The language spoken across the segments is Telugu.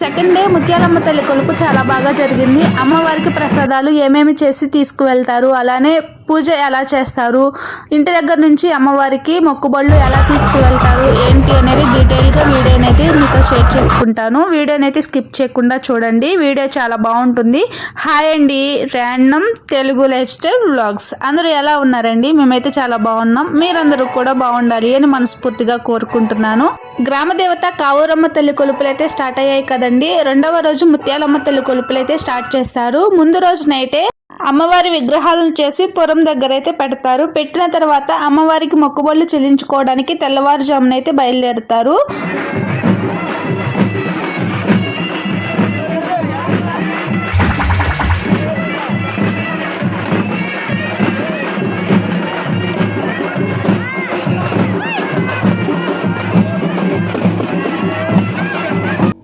సెకండ్ డే ముత్యాలమ్మ తల్లి కొలుపు చాలా బాగా జరిగింది. అమ్మవారికి ప్రసాదాలు ఏమేమి చేసి తీసుకువెళ్తారు అలానే పూజ ఎలా చేస్తారు ఇంటి దగ్గర నుంచి అమ్మవారికి మొక్కుబళ్ళు ఎలా తీసుకువెళ్తారు ఏంటి అనేది డీటెయిల్గా వీడియో షేర్ చేసుకుంటాను. వీడియోనైతే స్కిప్ చేయకుండా చూడండి. వీడియో చాలా బాగుంటుంది. హాయ్ అండి. Random Telugu lifestyle vlogs. అందరూ ఎలా ఉన్నారండి? మేమైతే చాలా బాగున్నాం. మీరందరూ కూడా బాగుండాలి అని మనస్ఫూర్తిగా కోరుకుంటున్నాను. గ్రామ దేవత కావూరమ్మ తల్లి కొలుపులు అయితే స్టార్ట్ అయ్యాయి కదండి. రెండవ రోజు ముత్యాలమ్మ తల్లి కొలుపులు అయితే స్టార్ట్ చేస్తారు. ముందు రోజు నైటే అమ్మవారి విగ్రహాలను చేసి పురం దగ్గర అయితే పెడతారు. పెట్టిన తర్వాత అమ్మవారికి మొక్కుబళ్ళు చెల్లించుకోవడానికి తెల్లవారుజామున అయితే బయలుదేరుతారు.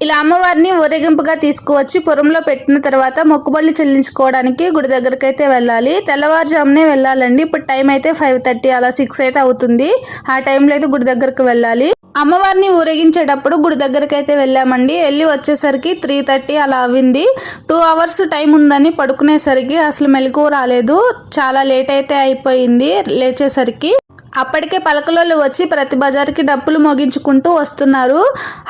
ఇలా అమ్మవారిని ఊరేగింపుగా తీసుకువచ్చి పురంలో పెట్టిన తర్వాత మొక్కుబళ్ళు చెల్లించుకోవడానికి గుడి దగ్గరికి అయితే వెళ్ళాలి. తెల్లవారుజామునే వెళ్ళాలండి. ఇప్పుడు టైం అయితే ఫైవ్ థర్టీ అలా సిక్స్ అయితే అవుతుంది. ఆ టైంలో అయితే గుడి దగ్గరికి వెళ్ళాలి. అమ్మవారిని ఊరేగించేటప్పుడు గుడి దగ్గరికి అయితే వెళ్ళామండి. వెళ్ళి వచ్చేసరికి త్రీ థర్టీ అలా అవ్వింది. టూ అవర్స్ టైం ఉందని పడుకునేసరికి అసలు మెలకు రాలేదు. చాలా లేట్ అయితే అయిపోయింది లేచేసరికి. అప్పటికే పలకలోళ్ళు వచ్చి ప్రతి బజార్కి డప్పులు మోగించుకుంటూ వస్తున్నారు.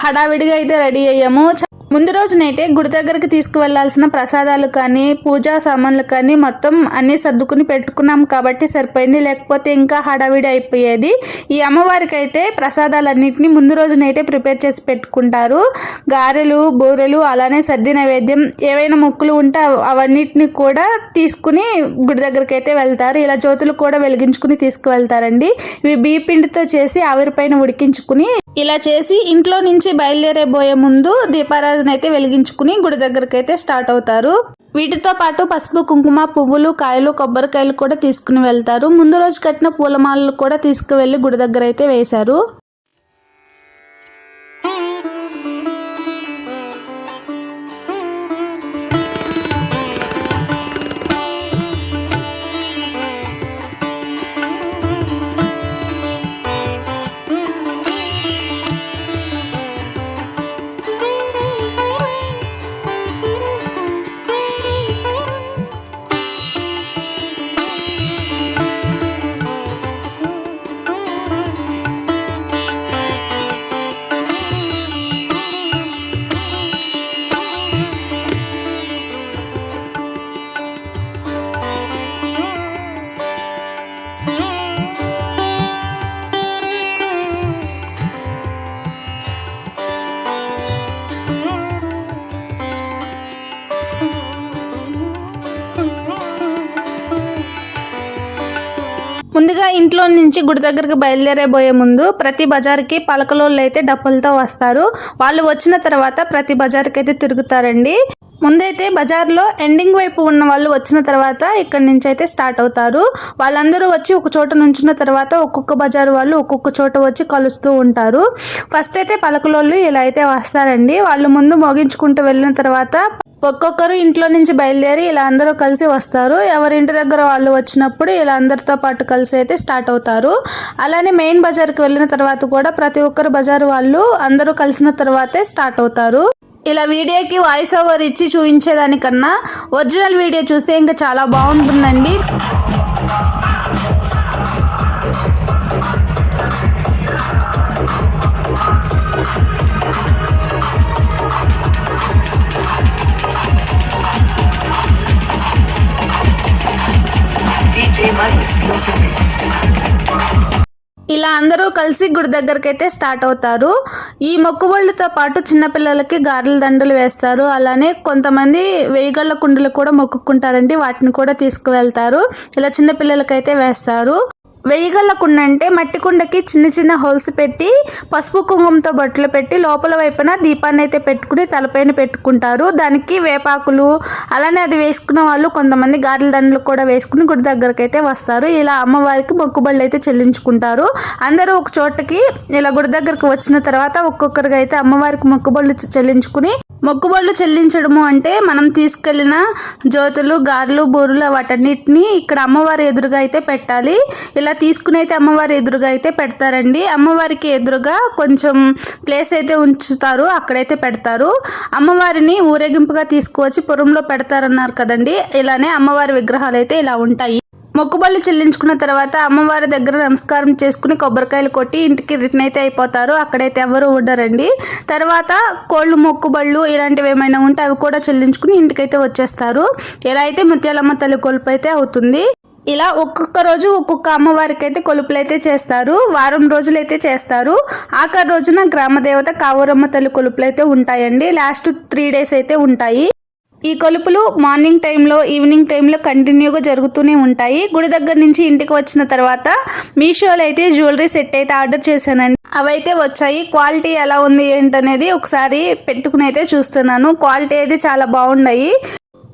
హడావిడిగా అయితే రెడీ అయ్యాము. ముందు రోజునైతే గుడి దగ్గరికి తీసుకువెళ్ళాల్సిన ప్రసాదాలు కానీ పూజా సామాన్లు కానీ మొత్తం అన్నీ సర్దుకుని పెట్టుకున్నాం కాబట్టి సరిపోయింది. లేకపోతే ఇంకా హడావిడి అయిపోయేది. ఈ అమ్మవారికి అయితే ప్రసాదాలన్నింటినీ ముందు రోజునైతే ప్రిపేర్ చేసి పెట్టుకుంటారు. గారెలు బూరెలు అలానే సర్ది నైవేద్యం ఏవైనా ముక్కులు ఉంటే అవ- అవన్నిటిని కూడా తీసుకుని గుడి దగ్గరికి అయితే వెళ్తారు. ఇలా జ్యోతులు కూడా వెలిగించుకుని తీసుకువెళ్తారండి. ఇవి బీపిండితో పిండితో చేసి ఆవిరిపైన ఉడికించుకుని ఇలా చేసి ఇంట్లో నుంచి బయలుదేరేబోయే ముందు దీపారాధన అయితే వెలిగించుకుని గుడి దగ్గరికి అయితే స్టార్ట్ అవుతారు. వీటితో పాటు పసుపు కుంకుమ పువ్వులు కాయలు కొబ్బరికాయలు కూడా తీసుకుని వెళ్తారు. ముందు రోజు కట్టిన పూలమాలలు కూడా తీసుకువెళ్ళి గుడి దగ్గర అయితే వేశారు. ముందుగా ఇంట్లో నుంచి గుడి దగ్గరికి బయలుదేరేబోయే ముందు ప్రతి బజార్కి పలకలోళ్ళు అయితే డప్పులతో వస్తారు. వాళ్ళు వచ్చిన తర్వాత ప్రతి బజార్కి అయితే తిరుగుతారండి. ముందైతే బజార్లో ఎండింగ్ వైపు ఉన్న వాళ్ళు వచ్చిన తర్వాత ఇక్కడి నుంచి అయితే స్టార్ట్ అవుతారు. వాళ్ళందరూ వచ్చి ఒక చోట నుంచున్న తర్వాత ఒక్కొక్క బజార్ వాళ్ళు ఒక్కొక్క చోట వచ్చి కలుస్తూ ఉంటారు. ఫస్ట్ అయితే పలకలోళ్ళు ఇలా అయితే వస్తారండి. వాళ్ళు ముందు మోగించుకుంటూ వెళ్ళిన తర్వాత ఒక్కొక్కరు ఇంట్లో నుంచి బయలుదేరి ఇలా అందరూ కలిసి వస్తారు. ఎవరి ఇంటి దగ్గర వాళ్ళు వచ్చినప్పుడు ఇలా అందరితో పాటు కలిసి అయితే స్టార్ట్ అవుతారు. అలానే మెయిన్ బజార్కి వెళ్ళిన తర్వాత కూడా ప్రతి ఒక్కరు బజార్ వాళ్ళు అందరూ కలిసిన తర్వాతే స్టార్ట్ అవుతారు. ఇలా వీడియోకి వాయిస్ ఓవర్ ఇచ్చి చూపించేదానికన్నా ఒరిజినల్ వీడియో చూస్తే ఇంకా చాలా బాగుంటుందండి. ఇలా అందరూ కలిసి గుడి దగ్గరికి అయితే స్టార్ట్ అవుతారు. ఈ మొక్కుబళ్ళతో పాటు చిన్నపిల్లలకి గారెల దండలు వేస్తారు. అలానే కొంతమంది వేయగళ్ళ కుండలు కూడా మొక్కుకుంటారండి. వాటిని కూడా తీసుకువెళ్తారు. ఇలా చిన్నపిల్లలకైతే వేస్తారు. వెయ్యిగళ్ళ కుండ అంటే మట్టి కుండకి చిన్న చిన్న హోల్స్ పెట్టి పసుపు కుంకుమతో బట్టలు పెట్టి లోపల వైపున దీపాన్ని అయితే పెట్టుకుని తలపైన పెట్టుకుంటారు. దానికి వేపాకులు అలానే అది వేసుకున్న వాళ్ళు కొంతమంది గారెల దండలు కూడా వేసుకుని గుడి దగ్గరకు అయితే వస్తారు. ఇలా అమ్మవారికి మొక్కుబళ్ళు అయితే చెల్లించుకుంటారు. అందరూ ఒక చోటకి ఇలా గుడి దగ్గరకు వచ్చిన తర్వాత ఒక్కొక్కరిగా అయితే అమ్మవారికి మొక్కుబళ్ళు చెల్లించుకుని మొక్కుబడులు చెల్లించడము అంటే మనం తీసుకెళ్ళిన జ్యోతులు గారెలు బూరులు వాటన్నిటిని ఇక్కడ అమ్మవారి ఎదురుగా అయితే పెట్టాలి. ఇలా తీసుకుని అయితే అమ్మవారి ఎదురుగా అయితే పెడతారండి. అమ్మవారికి ఎదురుగా కొంచెం ప్లేస్ అయితే ఉంచుతారు అక్కడైతే పెడతారు. అమ్మవారిని ఊరేగింపుగా తీసుకువచ్చి పురంలో పెడతారన్నారు కదండి. ఇలానే అమ్మవారి విగ్రహాలు అయితే ఇలా ఉంటాయి. మొక్కుబళ్ళు చెల్లించుకున్న తర్వాత అమ్మవారి దగ్గర నమస్కారం చేసుకుని కొబ్బరికాయలు కొట్టి ఇంటికి రిటర్న్ అయితే అయిపోతారు. అక్కడైతే ఎవరు ఉండరండి. తర్వాత కోళ్ళు మొక్కుబళ్ళు ఇలాంటివి ఏమైనా ఉంటే అవి కూడా చెల్లించుకుని ఇంటికైతే వచ్చేస్తారు. ఇలా అయితే ముత్యాలమ్మ తల్లి కొలుపు అయితే అవుతుంది. ఇలా ఒక్కొక్క రోజు ఒక్కొక్క అమ్మవారికి అయితే కొలుపులు అయితే చేస్తారు. వారం రోజులు అయితే చేస్తారు. ఆఖరి రోజున గ్రామ దేవత కావూరమ్మ తల్లి కొలుపులు అయితే ఉంటాయండి. లాస్ట్ త్రీ డేస్ అయితే ఉంటాయి. ఈ కొలుపులు మార్నింగ్ టైంలో ఈవినింగ్ టైంలో కంటిన్యూగా జరుగుతూనే ఉంటాయి. గుడి దగ్గర నుంచి ఇంటికి వచ్చిన తర్వాత మీషోలో అయితే జ్యువెలరీ సెట్ అయితే ఆర్డర్ చేశానండి. అవైతే వచ్చాయి. క్వాలిటీ ఎలా ఉంది ఏంటనేది ఒకసారి పెట్టుకుని అయితే చూస్తున్నాను. క్వాలిటీ అయితే చాలా బాగున్నాయి.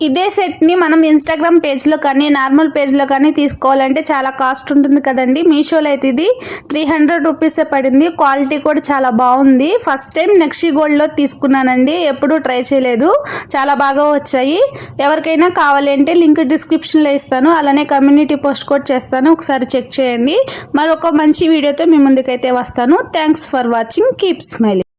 ఇదే సెట్ని మనం ఇన్స్టాగ్రామ్ పేజ్లో కానీ నార్మల్ పేజ్లో కానీ తీసుకోవాలంటే చాలా కాస్ట్ ఉంటుంది కదండి. మీషోలో అయితే ఇది త్రీ హండ్రెడ్ రూపీసే పడింది. క్వాలిటీ కూడా చాలా బాగుంది. ఫస్ట్ టైం నెక్స్ట్ గోల్డ్లో తీసుకున్నానండి. ఎప్పుడూ ట్రై చేయలేదు. చాలా బాగా వచ్చాయి. ఎవరికైనా కావాలి అంటే లింక్ డిస్క్రిప్షన్లో ఇస్తాను. అలానే కమ్యూనిటీ పోస్ట్ కూడా చేస్తాను. ఒకసారి చెక్ చేయండి. మరొక మంచి వీడియోతో మీ ముందుకైతే వస్తాను. Thanks for watching keep smiling